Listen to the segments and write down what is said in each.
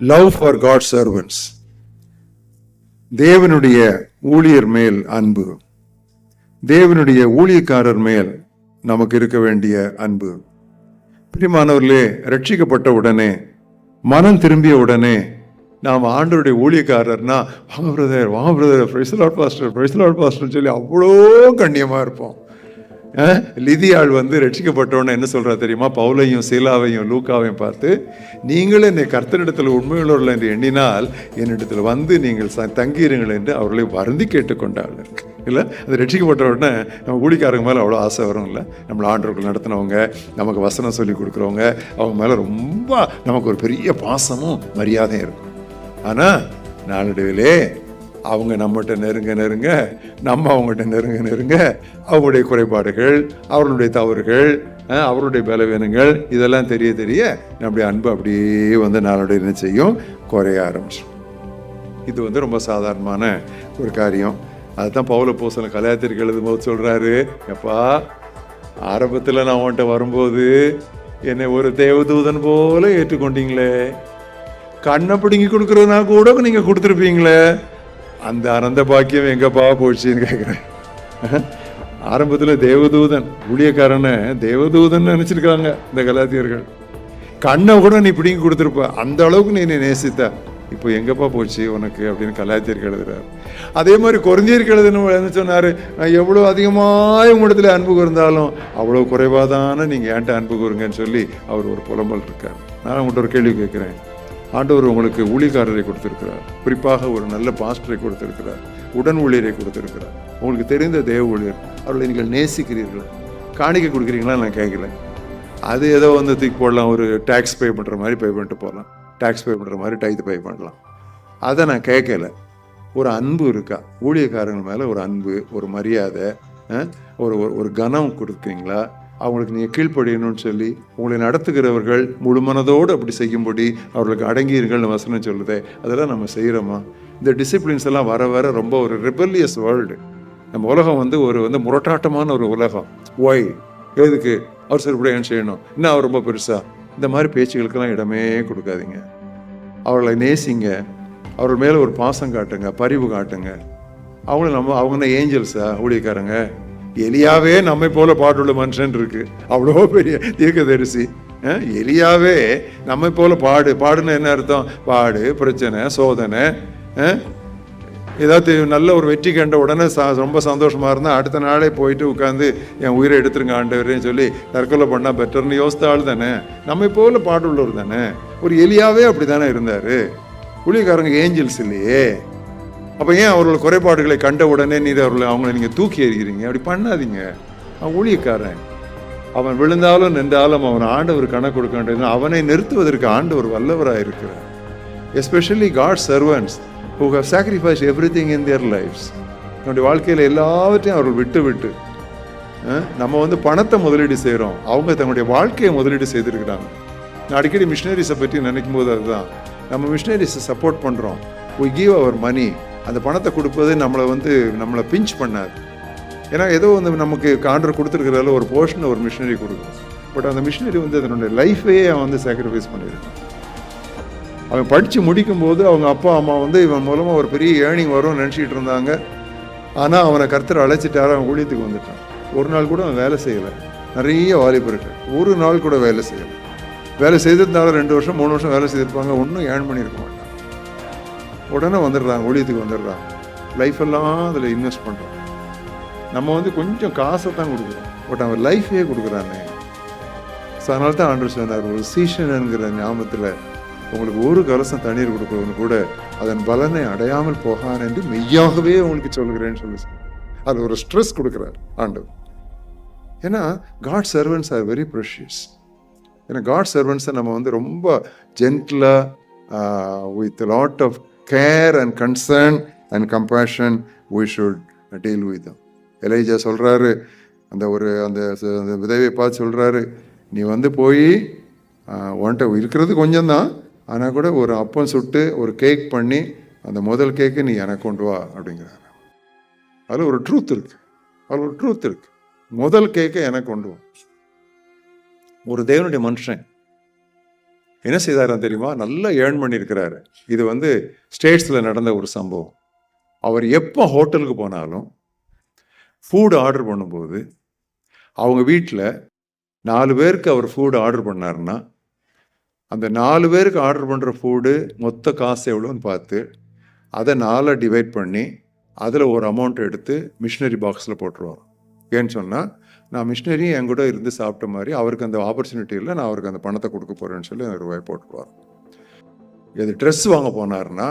Love for God சர்வன்ஸ் தேவனுடைய ஊழியர் மேல் அன்பு. தேவனுடைய ஊழியக்காரர் மேல் நமக்கு இருக்க வேண்டிய அன்பு. பிரியமானவர்களே ரட்சிக்கப்பட்ட உடனே மனம் திரும்பிய உடனே நாம் ஆண்டருடைய ஊழியக்காரர்னா வாங்க பிரதர் வாங்க பிரதர் பிரைஸ்லாட் பாஸ்டர் பிரைஸ்லாட் பாஸ்டர்னு சொல்லி அவ்வளோ கண்ணியமாக இருப்போம். லிதியாள் வந்து ரட்சிக்கப்பட்டோன்னு என்ன சொல்கிறா தெரியுமா? பவுலையும் சீலாவையும் லூக்காவையும் பார்த்து நீங்கள் என்னை கர்த்தனிடத்தில் உண்மையுள்ளவர்கள் என்று எண்ணினால் என்னிடத்தில் வந்து நீங்கள் ச- தங்கியிருங்கள் என்று அவர்களை வருந்தி கேட்டுக்கொண்டாள். இல்லை? அது ரட்சிக்கப்பட்ட உடனே நம்ம ஊழிக்காரங்க மேலே அவ்வளோ ஆசை வரும் இல்லை? நம்மளை ஆண்டோர்கள் நடத்தினவங்க நமக்கு வசனம் சொல்லி கொடுக்குறவங்க அவங்க மேலே ரொம்ப நமக்கு ஒரு பெரிய பாசமும் மரியாதையும் இருக்கும். ஆனால் நாளடைவிலே அவங்க நம்மகிட்ட நெருங்க நெருங்க நம்ம அவங்ககிட்ட நெருங்க நெருங்க. அவங்களுடைய குறைபாடுகள் அவர்களுடைய தவறுகள் அவருடைய பலவீனங்கள் இதெல்லாம் தெரிய தெரிய நம்முடைய அன்பு அப்படியே வந்து நாளுடைய என்ன செய்யும்? குறைய ஆரம்பிச்சிடும் இது வந்து ரொம்ப சாதாரணமான ஒரு காரியம். அதுதான் பவுல பூசன கல்யாணத்திற்கு எழுதும்போது சொல்கிறாரு எப்பா ஆரம்பத்தில் நான் அவன்கிட்ட வரும்போது என்னை ஒரு தேவதூதன் போல ஏற்றுக்கொண்டீங்களே. கண்ணை பிடுங்கி கொடுக்குறதுனா கூட நீங்கள் கொடுத்துருப்பீங்களே. அந்த அனந்த பாக்கியம் எங்கப்பா போச்சுன்னு கேட்குறேன் ஆரம்பத்தில் தேவதூதன் ஊழியக்காரனை தேவதூதன் நினச்சிருக்காங்க இந்த கலாத்தியர்கள். கண்ணை கூட நீ பிடிங்கி கொடுத்துருப்ப. அந்த அளவுக்கு நீ என்னை நேசித்த. இப்போ எங்கப்பா போச்சு உனக்கு அப்படின்னு கலாத்தியருக்கு எழுதுறாரு. அதே மாதிரி குறைந்தியருக்கு எழுதுன என்ன நான் எவ்வளோ அதிகமாக உங்களிடத்தில் அன்பு கூர்ந்தாலும் அவ்வளோ குறைவாதானே நீங்கள் ஏன்ட்ட அன்பு கூறுங்கன்னு சொல்லி அவர் ஒரு புலம்பல் இருக்கார். நான் உங்கள்கிட்ட ஒரு கேள்வி கேட்குறேன் ஆண்டவர் உங்களுக்கு ஊழியக்காரரை கொடுத்திருக்கிறார். குறிப்பாக ஒரு நல்ல பாஸ்டரை கொடுத்திருக்கிறார். உடன் ஊழியரை கொடுத்திருக்கிறார். உங்களுக்கு தெரிந்த தேவ ஊழியர் அவர்களை நீங்கள் நேசிக்கிறீர்கள்? காணிக்கை கொடுக்குறீங்களா? நான் கேட்கல. அது ஏதோ வந்து தூக்கி போடலாம். ஒரு டேக்ஸ் பே பண்ணுற மாதிரி பே பண்ணிட்டு போகலாம். டேக்ஸ் பே பண்ணுற மாதிரி டைத்து பே பண்ணலாம். அதை நான் கேட்கல. ஒரு அன்பு இருக்கா? ஊழியக்காரங்க மேலே ஒரு அன்பு ஒரு மரியாதை ஒரு ஒரு- ஒரு கனம் கொடுக்குறீங்களா? அவங்களுக்கு நீங்கள் கீழ்ப்படியணும்னு சொல்லி உங்களை நடத்துகிறவர்கள் முழு மனதோடு அப்படி செய்யும்படி அவர்களுக்கு அடங்கியிருங்கள்னு வசனம் சொல்லுதே. அதெல்லாம் நம்ம செய்கிறோமா இந்த டிசிப்ளின்ஸ் எல்லாம் வர வர ரொம்ப ஒரு ரிபல்லியஸ் வேர்ல்டு நம்ம உலகம் வந்து ஒரு வந்து முரட்டாட்டமான ஒரு உலகம். ஒய் எதுக்கு? அவர் சரிப்படி செய்யணும்? இன்னும் அவர் ரொம்ப பெருசா? இந்த மாதிரி பேச்சுகளுக்கெல்லாம் இடமே கொடுக்காதீங்க. அவர்களை நேசிங்க. அவர்கள் மேலே ஒரு பாசம் காட்டுங்க பரிவு காட்டுங்க. அவங்கள நம்ம அவங்க ஏஞ்சல்ஸா ஊழியக்காரங்க? எலியாவே நம்மை போல பாடுள்ள மனுஷன் இருக்கு. அவ்வளோ பெரிய தீர்க்கதரிசி. அஹ், எலியாவே நம்மை போல பாடு. பாடுன்னு என்ன அர்த்தம்? பாடு பிரச்சனை சோதனை ஏதாவது நல்ல ஒரு வெற்றி கண்ட உடனே ச- ரொம்ப சந்தோஷமாக இருந்தால் அடுத்த நாளே போயிட்டு உட்காந்து என் உயிரை எடுத்துருங்க ஆண்டவரேன்னு சொல்லி தற்கொலை பண்ணால் பெட்டர்னு யோசித்த ஆள் தானே. நம்மை போல பாடுள்ளவர் தானே. ஒரு எலியாவே அப்படி தானே இருந்தார். புளியக்காரங்க ஏஞ்சல்ஸ் இல்லையே. அப்போ ஏன் அவர்கள் குறைபாடுகளை கண்ட உடனே நீர் அவர்களை அவங்கள நீங்கள் தூக்கி எறிகிறீங்க? அப்படி பண்ணாதீங்க. அவன் ஊழியக்காரன். அவன் விழுந்தாலும் நின்றாலும் அவன் ஆண்டவர் கணக்கு கொடுக்க வேண்டியது. அவனை நிறுத்துவதற்கு ஆண்டவர் வல்லவராக இருக்கிறார். Especially God servants who have sacrifice everything in their lives நம்முடைய வாழ்க்கையில் எல்லாவற்றையும் அவர்கள் விட்டு விட்டு நம்ம வந்து பணத்தை முதலீடு செய்கிறோம் அவங்க தங்களுடைய வாழ்க்கையை முதலீடு செய்திருக்கிறாங்க. நான் அடிக்கடி மிஷினரிஸை பற்றி நினைக்கும் போது அதுதான். நம்ம மிஷினரிஸை சப்போர்ட் பண்ணுறோம் வி கிவ் அவர் மணி அந்த பணத்தை கொடுப்பது நம்மளை வந்து நம்மளை பிஞ்ச் பண்ணாது. ஏன்னா ஏதோ வந்து நமக்கு காண்டர் கொடுத்துருக்கிறதால ஒரு போர்ஷன் ஒரு மிஷினரி கொடுக்கும். பட் அந்த மிஷினரி வந்து அதனுடைய லைஃபையே அவன் வந்து சாக்ரிஃபைஸ் பண்ணியிருக்கான் அவன் படித்து முடிக்கும்போது அவங்க அப்பா அம்மா வந்து இவன் மூலமாக ஒரு பெரிய ஏர்னிங் வரும்னு நினச்சிட்டு இருந்தாங்க. ஆனால் அவனை கருத்தரை அழைச்சிட்டாரு அவன் ஊழியத்துக்கு வந்துட்டான். ஒரு நாள் கூட அவன் வேலை செய்யலை. நிறைய வாலிபர்கள் ஒரு நாள் கூட வேலை செய்யலை. வேலை செய்ததுனால ரெண்டு வருஷம் மூணு வருஷம் வேலை செய்திருப்பாங்க. ஒன்றும் ஏர்ன் பண்ணியிருக்க மாட்டான். உடனே வந்துடுறாங்க ஊழியத்துக்கு வந்துடுறாங்க. லைஃப் எல்லாம் அதில் இன்வெஸ்ட் பண்ணுறாங்க நம்ம வந்து கொஞ்சம் காசை தான் கொடுக்குறோம். பட் அவன் லைஃபே கொடுக்குறானே. ஸோ அதனால தான் ஆண்டு சொன்னார் ஒரு சீஷனுங்கிற ஞாபகத்தில் உங்களுக்கு ஒரு கலசம் தண்ணீர் கொடுக்குறவனு கூட அதன் பலனை அடையாமல் போகான் என்று மெய்யாகவே உங்களுக்கு சொல்கிறேன்னு சொல்லி அது ஒரு ஸ்ட்ரெஸ் கொடுக்குறார் ஆண்டவர். ஏன்னா God servants are very precious ஏன்னா காட் சர்வன்ஸை நம்ம வந்து ரொம்ப ஜென்டிலாக with lot of care and concern and compassion we should deal with them. Elijah சொல்கிறாரு அந்த ஒரு அந்த அந்த விதவை பார்த்து சொல்கிறாரு நீ வந்து போய் உன்ட்ட இருக்கிறது கொஞ்சம்தான் ஆனால் கூட ஒரு அப்பம் சுட்டு ஒரு கேக் பண்ணி அந்த முதல் கேக்கை நீ எனக்கு கொண்டு வா அப்படிங்கிறாரு அதில் ஒரு ட்ரூத் இருக்குது அதில் ஒரு ட்ரூத் இருக்குது முதல் கேக்கை எனக்கு கொண்டு வா. ஒரு தேவனுடைய மனுஷன் என்ன செய்தாராம் தெரியுமா? நல்லா ஏர்ன் பண்ணியிருக்கிறாரு. இது வந்து ஸ்டேட்ஸில் நடந்த ஒரு சம்பவம். அவர் எப்போ ஹோட்டலுக்கு போனாலும் ஃபுட் ஆர்டர் பண்ணும்போது அவங்க வீட்டில் நாலு பேருக்கு அவர் ஃபுட் ஆர்டர் பண்ணாருன்னா அந்த நாலு பேருக்கு ஆர்டர் பண்ணுற ஃபுட்டு மொத்த காசு எவ்வளோன்னு பார்த்து அதை நாலாக டிவைட் பண்ணி அதில் ஒரு அமௌண்ட் எடுத்து மிஷினரி பாக்ஸில் போட்டுருவார் ஏன்னு சொன்னால் நான் மிஷினரி என் கூட இருந்து சாப்பிட்ட மாதிரி அவருக்கு அந்த ஆப்பர்ச்சுனிட்டி இல்லை நான் அவருக்கு அந்த பணத்தை கொடுக்க போகிறேன்னு சொல்லி அந்த ரூபாய் போட்டுருவார் இது ட்ரெஸ் வாங்க போனாருன்னா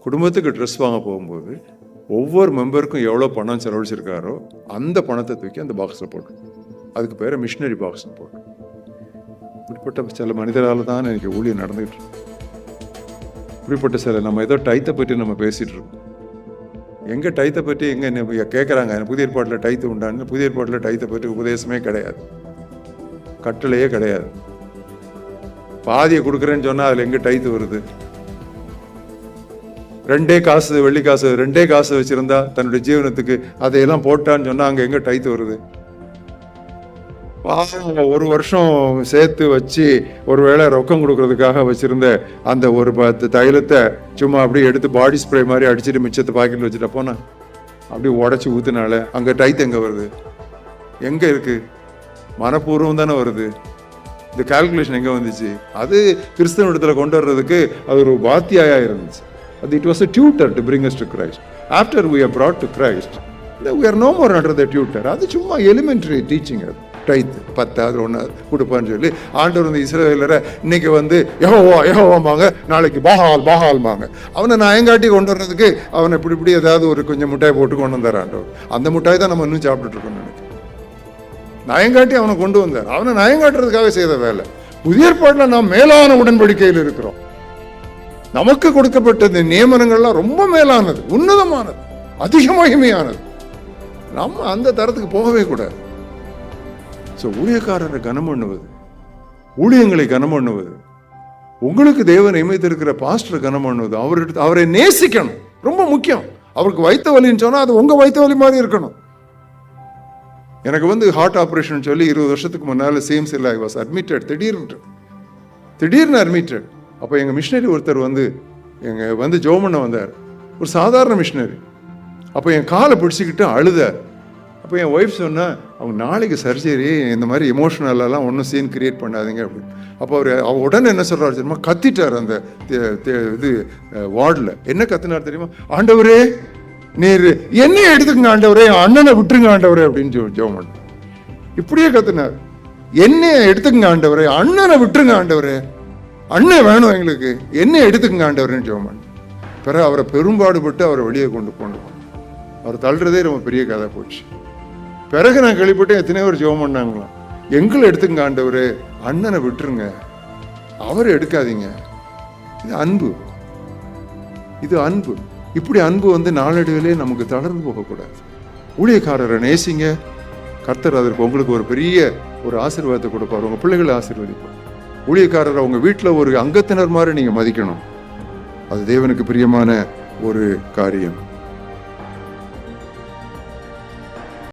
குடும்பத்துக்கு ட்ரெஸ் வாங்க போகும்போது ஒவ்வொரு மெம்பருக்கும் எவ்வளோ பணம் செலவழிச்சிருக்காரோ அந்த பணத்தை தூக்கி அந்த பாக்ஸில் போட்டு அதுக்கு பேர் மிஷினரி பாக்ஸ்னு போட்டு. இப்படிப்பட்ட சில மனிதரால் தான் எனக்கு ஊழியம் நடந்துகிட்டு இருக்கு. இப்படிப்பட்ட சில நம்ம ஏதோ டைத்தை பற்றி நம்ம பேசிகிட்டு இருக்கோம். எங்கே டைத்தை பற்றி எங்கே என்ன கேட்குறாங்க புதிய ஏற்பாட்டில் டைத்து உண்டான்னு புதிய ஏற்பாட்டில் டைத்தை பற்றி உபதேசமே கிடையாது. கட்டளையே கிடையாது. பாதியை கொடுக்குறேன்னு சொன்னால் அதில் எங்கே டைத்து வருது? ரெண்டே காசு வெள்ளி காசு ரெண்டே காசு வச்சுருந்தா தன்னுடைய ஜீவனத்துக்கு அதையெல்லாம் போட்டான்னு சொன்னால் அங்கே எங்கே டைத்து வருது? ஒரு வருஷம் சேர்த்து வச்சு ஒருவேளை ரொக்கம் கொடுக்கறதுக்காக வச்சிருந்த அந்த ஒரு பத்து தைலத்தை சும்மா அப்படியே எடுத்து பாடி ஸ்ப்ரே மாதிரி அடிச்சுட்டு மிச்சத்தை பாக்கெட்ல வச்சுட்டா போனா? அப்படியே உடச்சி ஊத்துனால அங்க டைத் எங்க வருது? எங்க இருக்கு? மனப்பூர்வம் தானே வருது. இந்த கால்குலேஷன் எங்க வந்துச்சு? அது கிறிஸ்தவ கொண்டு வர்றதுக்கு அது ஒரு வாத்தியாயா இருந்துச்சு. அது it was a tutor to bring us to Christ after we are brought to Christ we are no more under the tutor அது சும்மா எலிமெண்ட்ரி டீச்சிங் அது. டைத்து பத்தாவது ஒன்றாவது கொடுப்பான்னு சொல்லி ஆண்டவர் வந்து இஸ்ரேலரை இன்னைக்கு வந்து யஹோவா யஹோவாம்பாங்க நாளைக்கு பாகால் பாகால்பாங்க அவனை நயங்காட்டி கொண்டு வர்றதுக்கு அவனை இப்படி இப்படி ஏதாவது ஒரு கொஞ்சம் முட்டாய் போட்டு கொண்டு வந்தார் ஆண்டவர். அந்த முட்டாய் தான் நம்ம இன்னும் சாப்பிட்டுட்டு இருக்கோம்னு நினைக்கிறேன் நயங்காட்டி அவனை கொண்டு வந்தார். அவனை நயங்காட்டுறதுக்காக செய்த வேலை. புதிய ஏற்பாட்டில் நாம் மேலான உடன்படிக்கையில் இருக்கிறோம். நமக்கு கொடுக்கப்பட்ட இந்த நியமனங்கள்லாம் ரொம்ப மேலானது உன்னதமானது அதிக மகிமையானது நம்ம அந்த தரத்துக்கு போகவே கூடாது. ஸோ ஊழியக்காரரை கனம் பண்ணுவது ஊழியங்களை கனம் பண்ணுவது உங்களுக்கு தேவன் நியமித்திருக்கிற பாஸ்டர் கனம் பண்ணுவது அவர்கிட்ட அவரை நேசிக்கணும். ரொம்ப முக்கியம். அவருக்கு வைத்த வலின்னு சொன்னால் அது உங்கள் வைத்த வலி மாதிரி இருக்கணும். எனக்கு வந்து ஹார்ட் ஆப்ரேஷன் சொல்லி இருபது வருஷத்துக்கு முன்னால் சேம்ஸ் இல்லை ஐ வாஸ் அட்மிட்டட் திடீர்னு திடீர்னு அட்மிட்டட் அப்போ எங்கள் மிஷினரி ஒருத்தர் வந்து எங்கள் வந்து ஜோமண்ண வந்தார். ஒரு சாதாரண மிஷினரி அப்போ என் காலை பிடிச்சிக்கிட்டு அழுதார். அப்போ என் ஒய்ஃப் சொன்னேன் அவங்க நாளைக்கு சர்ஜரி இந்த மாதிரி எமோஷனலெல்லாம் ஒன்றும் சீன் கிரியேட் பண்ணாதீங்க. அப்படின்னு. அப்போ அவர் அவர் உடனே என்ன சொல்கிறார் தெரியுமா? கத்திட்டார் அந்த தே- தே- இது வார்டில். என்ன கத்தினார் தெரியுமா? ஆண்டவரே நீர் என்னைய எடுத்துக்கங்க ஆண்டவரே அண்ணனை விட்டுருங்க ஆண்டவரே அப்படின்னு ஜோ ஜோம் பண்ண இப்படியே கத்துனார். என்ன எடுத்துக்கங்க ஆண்டவரே அண்ணனை விட்டுருங்க ஆண்டவரே அண்ணன் வேணும் எங்களுக்கு என்ன எடுத்துக்கங்க ஆண்டவரேன்னு ஜெபம் பிற பிறகு அவரை பெரும்பாடுபட்டு அவரை வெளியே கொண்டு கொண்டு போனோம். அவர் தள்ளுறதே ரொம்ப பெரிய கதை போச்சு. பிறகு நான் கேள்விப்பட்டேன் எத்தனையோ பேர் ஜெபம் பண்ணாங்களாம். எங்களை எடுத்துங்க ஆண்டவர். அண்ணனை விட்டுருங்க. அவரை எடுக்காதீங்க. இது அன்பு. இது அன்பு. இப்படி அன்பு வந்து நாளடைவிலே நமக்கு தளர்ந்து போகக்கூடாது. ஊழியக்காரரை நேசிங்க. கர்த்தர் அதற்கு உங்களுக்கு ஒரு பெரிய ஒரு ஆசீர்வாதத்தை கொடுப்பார். உங்கள் பிள்ளைகளை ஆசீர்வதிப்பார். ஊழியக்காரரை உங்கள் வீட்டில் ஒரு அங்கத்தினர் மாதிரி நீங்கள் மதிக்கணும். அது தேவனுக்கு பிரியமான ஒரு காரியம்.